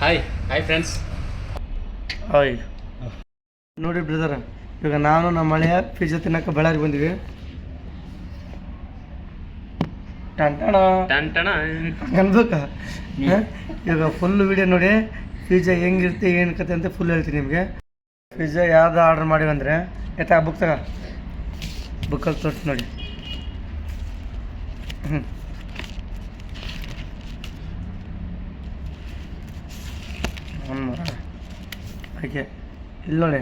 Hi hi friends hi ನೋಡಿ brother ಇವಾಗ ನಾನು ನಮ್ಮ ಮಳೆಯ ಪಿಜ್ಜಾ ತಿನ್ನಕ್ಕೆ ಬಳ್ಳಾರಿಗೆ ಬಂದಿವಿ. ಟಂಟಣ ಟನ್ ಟಣ. ಅನ್ಬೇಕ ಇವಾಗ ಫುಲ್ ವಿಡಿಯೋ ನೋಡಿ ಪಿಜ್ಜಾ ಹೆಂಗಿರುತ್ತೆ ಏನು ಕತೆ ಅಂತ ಫುಲ್ ಹೇಳ್ತೀನಿ ನಿಮಗೆ. ಪಿಜ್ಜಾ ಯಾವ್ದು ಆರ್ಡರ್ ಮಾಡಿವಿ ಅಂದರೆ ಆಯ್ತಾ ಬುಕ್ ತಗ. ಬುಕ್ಕಲ್ಲಿ ತೋರಿಸಿ ನೋಡಿ. ಹ್ಞೂ ಹ್ಞೂ ಓಕೆ. ಇಲ್ಲಿ ನೋಡಿ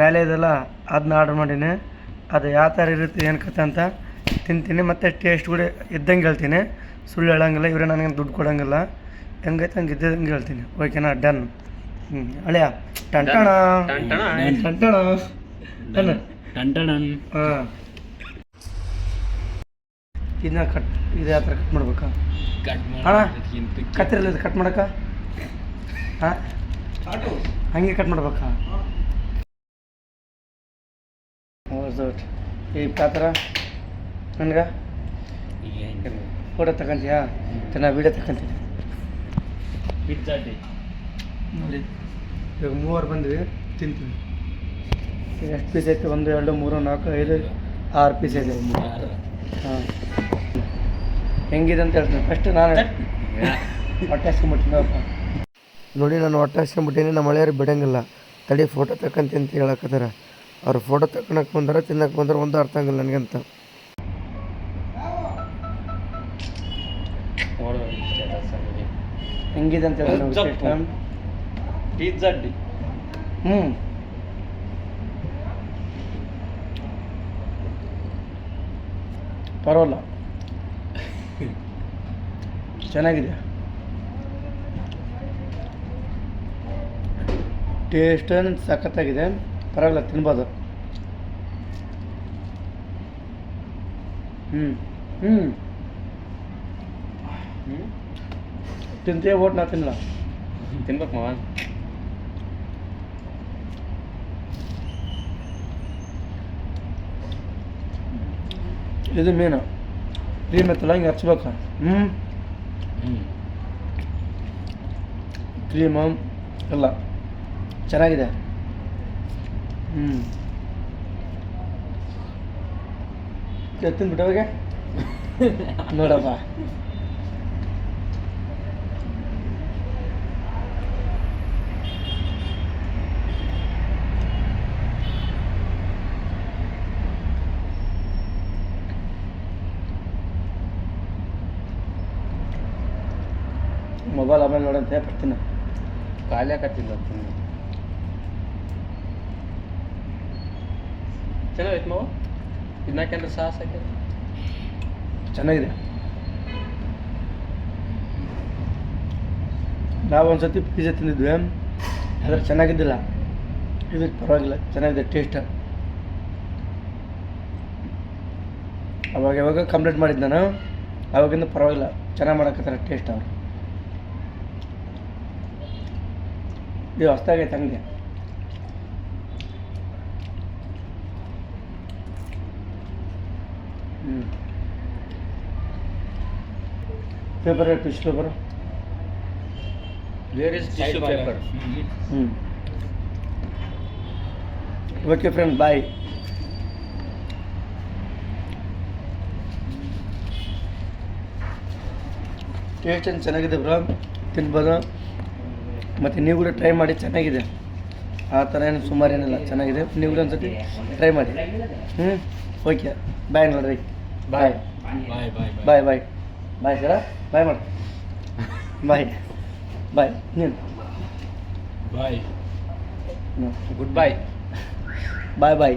ಮೇಲೆ ಇದೆಲ್ಲ ಅದನ್ನ ಆರ್ಡ್ರ್ ಮಾಡೀನಿ. ಅದು ಯಾವ ಥರ ಇರುತ್ತೆ ಏನು ಕತೆ ಅಂತ ತಿಂತೀನಿ. ಮತ್ತು ಟೇಸ್ಟ್ ಕೂಡ ಇದ್ದಂಗೆ ಹೇಳ್ತೀನಿ. ಸುಳ್ಳು ಹೇಳಂಗಿಲ್ಲ ಇವರೇ ನನಗೇನು ದುಡ್ಡು ಕೊಡೋಂಗಿಲ್ಲ. ಹೆಂಗೈತೆ ಹಂಗೆ ಇದ್ದಂಗೆ ಹೇಳ್ತೀನಿ. ಓಕೆನಾ ಡನ್ ಹ್ಞೂ ಹಳೆಯ ಟಂಟಣ ಟಂಟಣ ಟಂಟಣ ಹಾಂ. ಇದನ್ನ ಕಟ್ ಇದು ಯಾವ ಥರ ಕಟ್ ಮಾಡ್ಬೇಕಾ? ಕಟ್ ಅಣ್ಣ ಕತ್ತಿರಲಿ ಕಟ್ ಮಾಡಕ್ಕ? ಹಾಂ? ಹಂಗೆ ಕಟ್ ಮಾಡ್ಬೇಕಾ? ಈ ಪಾತ್ರ ನನಗೆ? ಫೋಟೋ ತಗೊಂತೀಯಾ? ನಾ ವೀಡಿಯೋ ತಗೊಂತೀನಿ. ನೋಡಿ ಇವಾಗ ಮೂವರು ಬಂದ್ವಿ ತಿಂತೀವಿ. ಎಷ್ಟು ಪೀಸ್ ಐತೆ? ಒಂದು ಎರಡು ಮೂರು ನಾಲ್ಕು ಐದು ಆರು ಪೀಸ್ ಐತೆ. ಹಾಂ. ಹೆಂಗಿದೆ ಅಂತ ಹೇಳ್ತೀನಿ. ಫಸ್ಟ್ ನಾನು ಹೊಟ್ಟೆ ಹಸ್ಕೊಂಬಿಟ್ಟಿನಪ್ಪ ನೋಡಿ ನಾನು ಹೊಟ್ಟೆ ಹಸ್ಕೊಂಬಿಟ್ಟೀನಿ ನಮ್ಮ ಮಳೆಯವ್ರಿಗೆ ಬಿಡೋಂಗಿಲ್ಲ. ತಡಿ ಫೋಟೋ ತಕ್ಕಂತ ಅಂತ ಹೇಳಕತ್ತಾರ. ಅವ್ರು ಫೋಟೋ ತಕೊಳಕ್ಕೆ ಬಂದಾರ ತಿನ್ನಕ್ಕೆ ಬಂದ್ರೆ ಒಂದು ಅರ್ಥ ಆಗಿಲ್ಲ ನನಗಂತ. ಹೆಂಗಿದೆ ಅಂತ. ಪಿಜ್ಜಾ ಡೇ ಹ್ಞೂ ಪರವಾಗಿಲ್ಲ. ಚೆನ್ನಾಗಿದೆ ಟೇಸ್ಟ್ ಸಖತ್ತಾಗಿದೆ ಪರವಾಗಿಲ್ಲ ತಿನ್ಬೋದು. ಹ್ಞೂ ಹ್ಞೂ ತಿಂತೇ ಓಟ್ ನಾ ತಿನ್ನಲ್ಲ? ತಿನ್ಬೇಕು ಮಾವ. ಇದು ಮೀನು. ಕ್ರೀಮ್ ಎತ್ತಲ್ಲ ಹಿಂಗೆ ಹಚ್ಬೇಕು. ಹ್ಞೂ ಕ್ರೀಮು ಎಲ್ಲ. ಚೆನ್ನಾಗಿದೆ. ಹ್ಞೂ ಎತ್ತಿನ ಬಿಟ್ಟವಾಗ ನೋಡಪ್ಪ. ಮೊಬೈಲ್ ಆಮೇಲೆ ನೋಡಂತೆ ಬರ್ತೀನಿ ಖಾಲಿ ಆಗತ್ತಿಲ್ಲ ಚೆನ್ನಾಗೈತೆ ಮಾವು? ತಿನ್ನಕ್ಕೆಂದ್ರೆ ಸಾಸ್ ಹಾಕಿ ಚೆನ್ನಾಗಿದೆ. ನಾವು ಒಂದು ಸತಿ ಪಿಜ್ಜಾ ತಿಂದಿದ್ವಿ. ಆದರೆ ಚೆನ್ನಾಗಿದ್ದಿಲ್ಲ. ಇದು ಪರವಾಗಿಲ್ಲ, ಚೆನ್ನಾಗಿದೆ ಟೇಸ್ಟ್ ಅವಾಗ ಯಾವಾಗ ಕಂಪ್ಲೀಟ್ ಮಾಡಿದ್ದು ನಾನು. ಅವಾಗಿಂದ ಪರವಾಗಿಲ್ಲ, ಚೆನ್ನಾಗಿ ಮಾಡಕತ್ತಾರೆ ಟೇಸ್ಟ್ ಅವರು. ಇದು ಹೊಸ್ದಾಗೈತೆ ಹಂಗೆ ಹ್ಞೂ paper tissue paper where is tissue paper ಹ್ಞೂ ಓಕೆ ಫ್ರೆಂಡ್ ಬಾಯ್ ಟೇಸ್ಟ್ ಏನು ಚೆನ್ನಾಗಿದೆ ಬ್ರೋ ತಿನ್ಬೋದು? ಮತ್ತು ನೀವು ಕೂಡ ಟ್ರೈ ಮಾಡಿ ಚೆನ್ನಾಗಿದೆ. ಆ ಥರ ಏನು ಸುಮಾರು ಏನಿಲ್ಲ ಚೆನ್ನಾಗಿದೆ. ನೀವು ಕೂಡ ಒಂದ್ಸತಿ ಟ್ರೈ ಮಾಡಿ. ಹ್ಞೂ ಓಕೆ ಬಾಯ್ ನೋಡ್ರಿ. ಬಾಯ್ ಬಾಯ್ ಬಾಯ್ ಬಾಯ್ ಬಾಯ್ ಬಾಯ್ ಸರ ಬಾಯ್ ಮಾಡಿ ಬಾಯ್ ಬಾಯ್ ನೀನು ಬಾಯ್ ಹ್ಞೂ ಗುಡ್ ಬಾಯ್ ಬಾಯ್ ಬಾಯ್